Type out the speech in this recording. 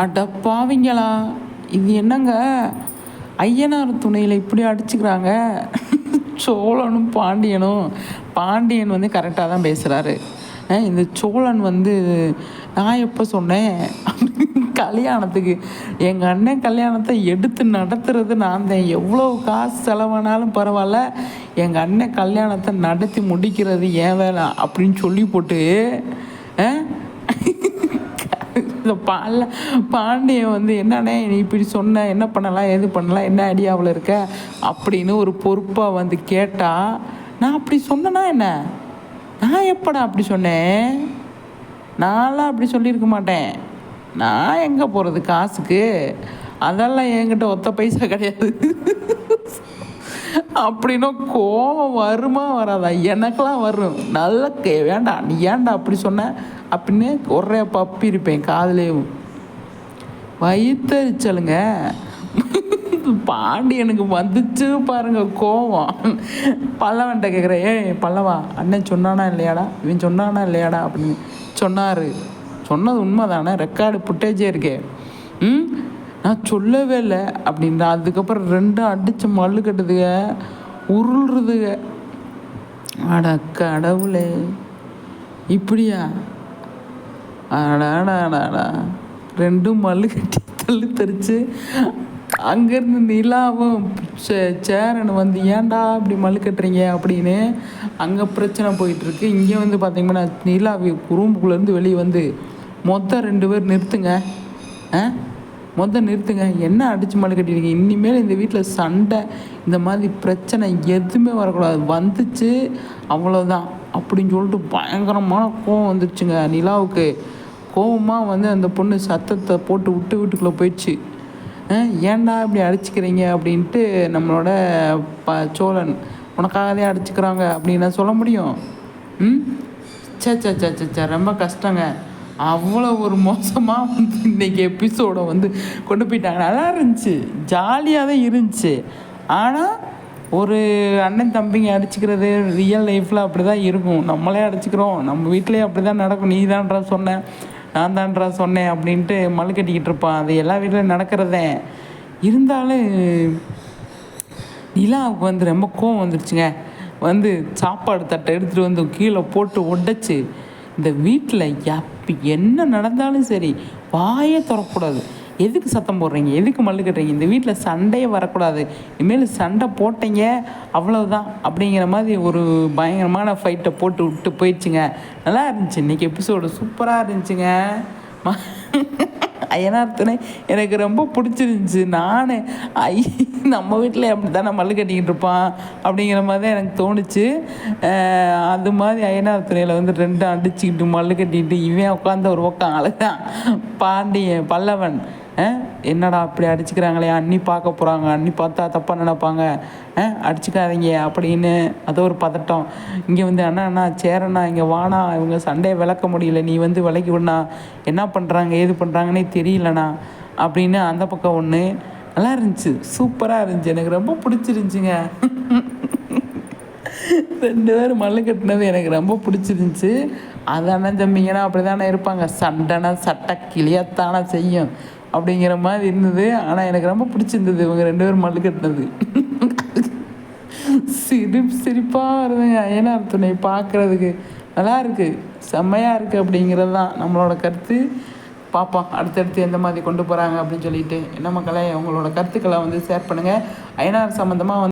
அட பாவிங்களா இது என்னங்க? ஐயனார் துணையில் இப்படி அடிச்சுக்கிறாங்க? சோழனும் பாண்டியனும். பாண்டியன் வந்து கரெக்டாக தான் பேசுகிறாரு இந்த சோழன் வந்து நான் எப்போ சொன்னேன்? கல்யாணத்துக்கு. எங்கள் அண்ணன் கல்யாணத்தை எடுத்து நடத்துறது நான் தான். எவ்வளோ காசு செலவானாலும் பரவாயில்ல. எங்கள் அண்ணன் கல்யாணத்தை நடத்தி முடிக்கிறது ஏன் வேலை அப்படின்னு சொல்லி போட்டு இந்த பால பாண்டியன் வந்து என்னண்ணே நீ இப்படி சொன்ன என்ன பண்ணலாம் எது பண்ணலாம் என்ன ஐடியாவில் இருக்க? அப்படின்னு ஒரு பொறுப்பாக வந்து கேட்டால் நான் அப்படி சொன்னேன்னா என்ன? நான் எப்படா அப்படி சொன்னேன்? நான்லாம் அப்படி சொல்லியிருக்க மாட்டேன். நான் எங்கே போகிறது காசுக்கு? அதெல்லாம் என்கிட்ட ஒத்த பைசா கிடையாது. அப்படின்னா கோபம் வருமா வராதா? எனக்கெல்லாம் வரும். நல்ல கே வேண்டாம் நீ ஏன்டா அப்படி சொன்ன? அப்படின்னு ஒரே பப்பி இருப்பேன் காதலேயும். வயிற்றுச்சலுங்க பாண்டியனுக்கு வந்துச்சு பாருங்க கோவம் பல்லவன்ட்ட கேட்குறேன் ஏய் பல்லவா அண்ணன் சொன்னானா இல்லையாடா? இவன் சொன்னானா இல்லையாடா? அப்படின்னு சொன்னார். சொன்னது உண்மை தானே ரெக்கார்டு புட்டேஜே இருக்கே. ம்? நான் சொல்லவே இல்லை அப்படின்ற. அதுக்கப்புறம் ரெண்டும் அடித்து மல்லு கட்டுதுக உருள்றதுக. அட கடவுளே. இப்படியா? அடாடாடாடா ரெண்டும் மல்லு கட்டி தள்ளி தெரிச்சு அங்கேருந்து நிலாவும் சே- சேரன் வந்து ஏன்டா இப்படி மல்லு கட்டுறீங்க? அப்படின்னு அங்கே பிரச்சனை போயிட்டுருக்கு. இங்கே வந்து பார்த்தீங்கன்னா நிலா ரூமுக்குள்ளேருந்து வெளியே வந்து மொத்தம் ரெண்டு பேர் நிறுத்துங்க. ஆ? மொத்தம் நிறுத்துங்க. என்ன அடிச்சு மழை கட்டிருக்கீங்க? இனிமேல் இந்த வீட்டில் சண்டை இந்த மாதிரி பிரச்சனை எதுவுமே வரக்கூடாது. வந்துச்சு அவ்வளோதான் அப்படின்னு சொல்லிட்டு பயங்கரமான கோவம் வந்துடுச்சுங்க நிலாவுக்கு. கோவமாக வந்து அந்த பொண்ணு சத்தத்தை போட்டு விட்டு வீட்டுக்குள்ளே போயிடுச்சு. ஏன்டா இப்படி அடிச்சுக்கிறீங்க? அப்படின்ட்டு நம்மளோட ப சோழன் உனக்காகவே அடிச்சுக்கிறாங்க அப்படின்னு சொல்ல முடியும். ம்? சே சே சே சே ரொம்ப கஷ்டங்க. அவ்வளோ ஒரு மோசமாக வந்து இன்றைக்கி எபிசோடை வந்து கொண்டு போயிட்டாங்க. நல்லா இருந்துச்சு. ஜாலியாக தான் இருந்துச்சு. ஆனால் ஒரு அண்ணன் தம்பிங்க அடிச்சுக்கிறது ரியல் லைஃப்பில் அப்படி தான் இருக்கும். நம்மளே அடிச்சுக்கிறோம். நம்ம வீட்டிலே அப்படி தான் நடக்கும். நீ தான்றா சொன்ன நான் தான்றா சொன்னேன் அப்படின்ட்டு மல்லு கட்டிக்கிட்டு இருப்பான். அது எல்லா வீட்டிலும் நடக்கிறதே. இருந்தாலும் நிலாவுக்கு வந்து ரொம்ப கோவம் வந்துருச்சுங்க. வந்து சாப்பாடு தட்டை எடுத்துகிட்டு வந்து கீழே போட்டு உடைச்சு இந்த வீட்டில் எப் என்ன நடந்தாலும் சரி வாயே திறக்கக்கூடாது எதுக்கு சத்தம் போடுறீங்க? எதுக்கு மல்லு கட்டுறீங்க? இந்த வீட்டில் சண்டையே வரக்கூடாது. இனிமேல் சண்டை போட்டீங்க அவ்வளோதான் அப்படிங்கிற மாதிரி ஒரு பயங்கரமான ஃபைட்டை போட்டு விட்டு போயிடுச்சுங்க. நல்லா இருந்துச்சு. இன்றைக்கி எபிசோடு சூப்பராக இருந்துச்சுங்க. அயனார்த்தனை எனக்கு ரொம்ப பிடிச்சிருந்துச்சி. நான் ஐ நம்ம வீட்டில் அப்படி தானே மல்லு கட்டிக்கிட்டு இருப்பான்? அப்படிங்கிற மாதிரி தான் எனக்கு தோணுச்சு. அது மாதிரி அயனார்த்தனையில் வந்து ரெண்டும் அடிச்சுக்கிட்டு மல்லு கட்டிக்கிட்டு இவன் உட்காந்து ஒரு பக்கம் அழகான் பாண்டியன் பல்லவன் என்னடா அப்படி அடிச்சுக்கிறாங்களே? அண்ணி பார்க்க போகிறாங்க அண்ணி பார்த்தா தப்பாக நினைப்பாங்க. அடிச்சுக்காதீங்க அப்படின்னு. அது ஒரு பதட்டம். இங்கே வந்து அண்ணா அண்ணா சேரண்ணா இங்கே வானா இவங்க சண்டையை விளக்க முடியல. நீ வந்து விளக்கி விடணா என்ன பண்ணுறாங்க ஏது பண்ணுறாங்கன்னே தெரியலண்ணா. அப்படின்னு அந்த பக்கம் ஒன்று நல்லா இருந்துச்சு. சூப்பராக இருந்துச்சு. எனக்கு ரொம்ப பிடிச்சிருந்துச்சிங்க. ரெண்டு பேரும் மல்லு கட்டினது எனக்கு ரொம்ப பிடிச்சிருந்துச்சி. அதானே தம்பிங்கன்னா அப்படி தானே இருப்பாங்க. சண்டைனா சட்டை கிளியத்தானே செய்யும். அப்படிங்கிற மாதிரி இருந்தது. ஆனால் எனக்கு ரொம்ப பிடிச்சிருந்தது இவங்க ரெண்டு பேரும் மல்லு கட்டினது சிரிப்பு சிரிப்பாக இருந்துங்க ஐயனார் துணை பார்க்குறதுக்கு நல்லா இருக்குது செம்மையாக இருக்குது அப்படிங்கிறது தான் நம்மளோட கருத்து. பார்ப்போம் அடுத்தடுத்து எந்த மாதிரி கொண்டு போகிறாங்க அப்படின்னு சொல்லிட்டு என்ன மக்களே உங்களோட கருத்துக்களை வந்து ஷேர் பண்ணுங்கள் ஐயனார் சம்மந்தமாக வந்து